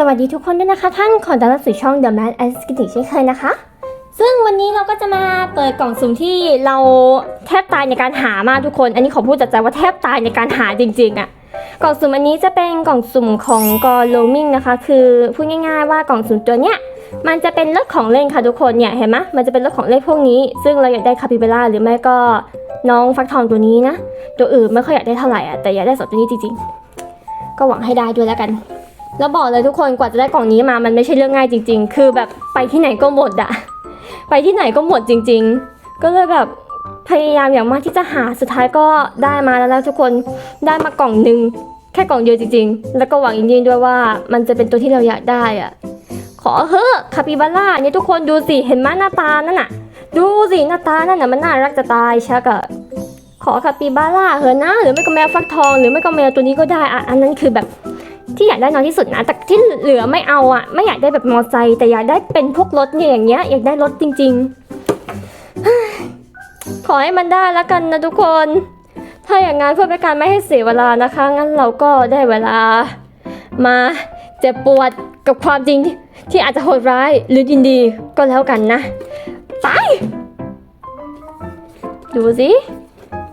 สวัสดีทุกคนด้วยนะคะท่าน ขอต้อนรับสู่ช่อง The Man and s k i t t เช่นเคยนะคะ ซึ่งวันนี้เราก็จะมาเปิดกล่องสุ่มที่เราแทบตายในการหามากทุกคน อันนี้ขอพูดจากใจว่าแทบตายในการหาจริงๆอะ่ะกล่องสุ่มอันนี้จะเป็นกล่องสุ่มของกอโลมิงนะคะ คือพูดง่าย ๆว่ากล่องสุ่มตัวเนี้ยมันจะเป็นรถของเล่นค่ะทุกคนเนี่ยเห็นไหมมันจะเป็นรถของเล่นพวกนี้ ซึ่งเราอยากได้คาปิเบล่าหรือไม่ก็น้องฟักทองตัวนี้นะ ตัวอื่นไม่ค่อยอยากได้เท่าไหร่อะแต่อยากได้สองตัวนี้จริงๆ ก็หวังให้ได้ด้วยแล้วกัน แล้วบอกเลยทุกคนกว่าจะได้กล่องนี้มามันไม่ใช่เรื่องง่ายจริง ๆ คือแบบไปที่ไหนก็หมดอะไปที่ไหนก็หมดจริง ๆ ก็เลยแบบพยายามอย่างมากที่จะหาสุดท้ายก็ได้มาแล้วทุกคนได้มากล่องหนึ่งแค่กล่องเดียวจริง ๆ แล้วก็หวังจริงๆด้วยว่ามันจะเป็นตัวที่เราอยากได้อะขอเฮ้อคาปิบาร่าเนี่ยทุกคนดูสิเห็นไหมหน้าตานั่นน่ะ ดูสิหน้าตานั่นน่ะมันน่ารักจะตายชักอะขอคาปิบาร่าเหอะนะหรือไม่ก็แมวฟักทอง หรือไม่ก็แมวตัวนี้ก็ได้อะอันนั้นคือแบบ ที่อยากได้น้อยที่สุดนะ แต่ที่เหลือไม่เอาอะไม่อยากได้แบบมอไซค์แต่อยากได้เป็นพวกรถเนี่ยอย่างเงี้ยอยากได้รถจริง ๆ ขอให้มันได้แล้วกันนะทุกคน ถ้าอย่างงั้นเพื่อเป็นการไม่ให้เสียเวลานะคะ งั้นเราก็ได้เวลา มาเจ็บปวดกับความจริงที่อาจจะโหดร้ายหรือยินดีก็แล้วกันนะ ไป ดูสิ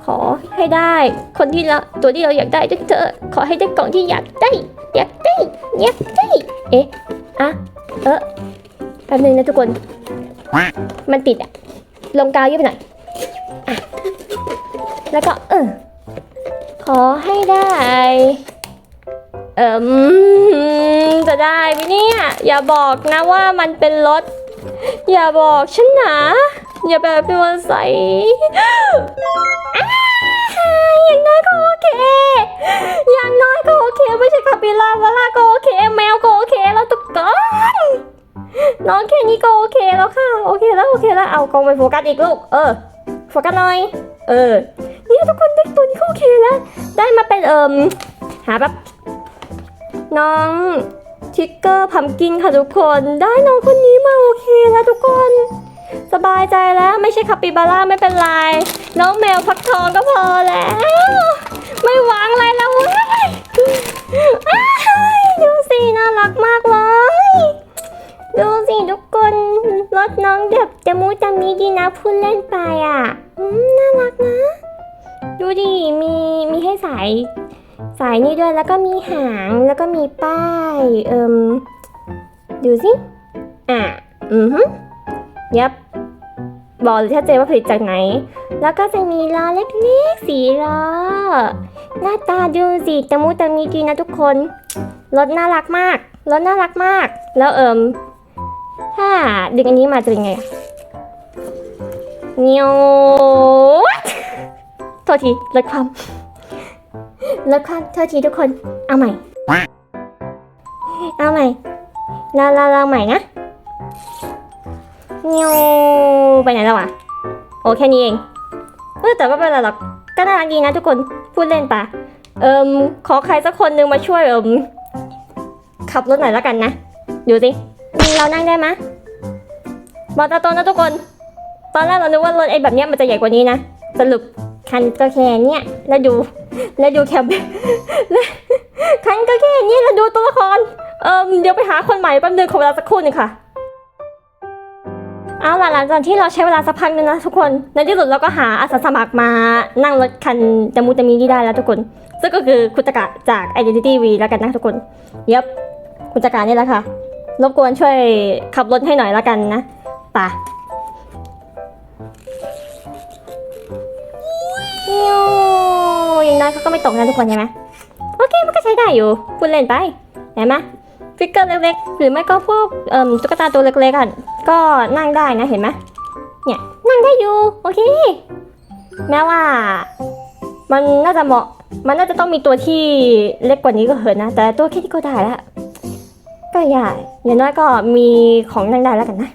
ขอให้ได้ คนที่เราตัวที่เราอยากได้ด้วยเถอะขอให้ได้กล่องที่อยากได้ ยากได้ยากได้เอ๊ะอะเออแป๊บนึงนะทุกคน มันติดอะลงกาวเยอะไปหน่อยอะแล้วก็เออขอให้ได้ เอิมจะได้ไหมเนี่ย อย่าบอกนะว่ามันเป็นรถ อย่าบอกฉันนะ อย่าแบบเป็นวันใส อย่างน้อยก็โอเค อย่างน้อยก็โอเค ไม่ใช่คาปิล่าวาล่าก็โอเค แมวก็โอเคแล้วทุกคนน้องแค่นี้ก็โอเคแล้วค่ะ โอเคแล้วโอเคแล้ว เอากองไปโฟกัสอีกลูก เออ โฟกัสหน่อย เออเนี่ยทุกคนได้ตัวนี้ก็โอเคแล้ว ได้มาเป็นเอิมหาแบบน้องทิกเกอร์พัมกินค่ะทุกคน ได้น้องคนนี้มาโอเคแล้วทุกคน สบายใจแล้วไม่ใช่คาปิบาร่าไม่เป็นไร น้องแมวพักทองก็พอแล้ว ไม่หวังอะไรแล้วเว้ยดูสิน่ารักมากเลย ดูสิทุกคนรถน้องเด็บจะมูจะมีดีนะพูดเล่นไปอะอน่ารักนะ ดูดิมีมีให้สายสายนี่ด้วยแล้วก็มีหางแล้วก็มีป้าย เอิมดูสิอะ อือฮึ ยับบอกเลยชัดเจนว่าผลิตจากไหน แล้วก็จะมีล้อเล็กๆสีล้อ หน้าตาดูสิตะมุตะมีดีนะทุกคน รถน่ารักมาก รถน่ารักมาก แล้วเอิมถ้าดึงอันนี้มาจะเป็นไงอะเนียวโทษทีลดความลดความโทษทีทุกคน เอาใหม่ เอาใหม่ลาลาลาใหม่นะเนียวไปไหนแล้วอะโอ้แค่นี้เองเออแต่ว่าเป็นไรหรอกก็น่ารักดีนะทุกคนพูดเล่นปะเอิมขอใครสักคนหนึงมาช่วยเอิมขับรถหน่อยแล้วกันนะดูสิเรานั่งได้ไหมบอกตาโตนะทุกคน ตอนแรกเรานึกว่ารถไอ้แบบเนี้ยมันจะใหญ่กว่านี้นะสรุปคันก็แค่เนี้ยแล้วดูแล้วดูแคมแล้วคันก็แค่เนี้ยแล้วดูตัวละครเอิมเดี๋ยวไปหาคนใหม่แป๊บนึงขอเวลาสักครู่หนึงค่ะ เอาล่ะหลังจากที่เราใช้เวลาสักพักนึงนะทุกคน ในที่สุดเราก็หาอาสาสมัครมานั่งรถคันจมูตะมีที่ได้แล้วทุกคน ซึ่งก็คือคุณตะกะจาก Identity V แล้วกันนะทุกคน เยับคุณตะกะนี่แหละค่ะ รบกวนช่วยขับรถให้หน่อยแล้วกันนะป่ะอย่างน้อยเขาก็ไม่ตกนะทุกคนใช่ไหมโอเคมันก็ใช้ได้อยู่พูดเล่นไปเห็นไหมฟิกเกอร์เล็กๆ หรือไม่ก็พวกตุ๊กตาตัวเล็กๆอะ ก็นั่งได้นะเห็นไหมเนี่ยนั่งได้อยู่โอเค แม้ว่า มันน่าจะเหมาะ มันน่าจะต้องมีตัวที่เล็กกว่านี้ก็เหอะนะ แต่ตัวแค่นี้ก็ได้แล้วก็ใหญ่อย่างน้อยก็มีของนั่งได้แล้วกันนะ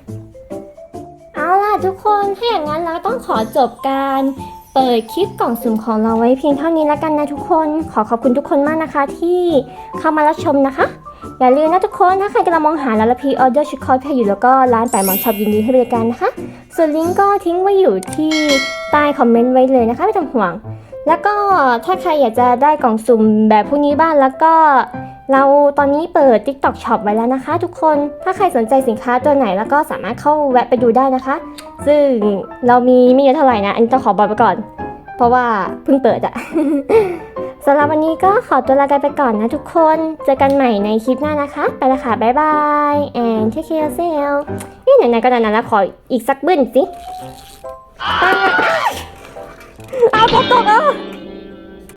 เอาล่ะทุกคนถ้าอย่างนั้นเราก็ต้องขอจบการเปิดคลิปกล่องสุ่มของเราไว้เพียงเท่านี้แล้วกันนะทุกคน ขอขอบคุณทุกคนมากนะคะที่เข้ามารับชมนะคะ อย่าลืมนะทุกคน ถ้าใครกำลังมองหาร้านละพีออเดอร์ชุดคอสเพย์อยู่แล้วก็ร้านแปะหมอนช็อปยินดีให้บริการนะคะ ส่วนลิงก์ก็ทิ้งไว้อยู่ที่ใต้คอมเมนต์ไว้เลยนะคะไม่ต้องห่วง แล้วก็ถ้าใครอยากจะได้กล่องสุ่มแบบพวกนี้บ้างแล้วก็เราตอนนี้เปิด TikTok Shop ไว้แล้วนะคะ ทุกคน ถ้าใครสนใจสินค้าตัวไหนแล้วก็สามารถเข้าแวะไปดูได้นะคะ ซึ่งเรามีไม่เยอะเท่าไหร่นะ อันนี้ต้องขอบอกไปก่อน เพราะว่าเพิ่งเปิดอะ สำหรับวันนี้ก็ขอตัวลากันไปก่อนนะทุกคน เจอกันใหม่ในคลิปหน้านะคะ ไปละค่ะ บ๊ายบาย and take care yourself นี่ไหนๆก็นานๆแล้วขออีกสักบึ้นสิอ้าวตกตกอะ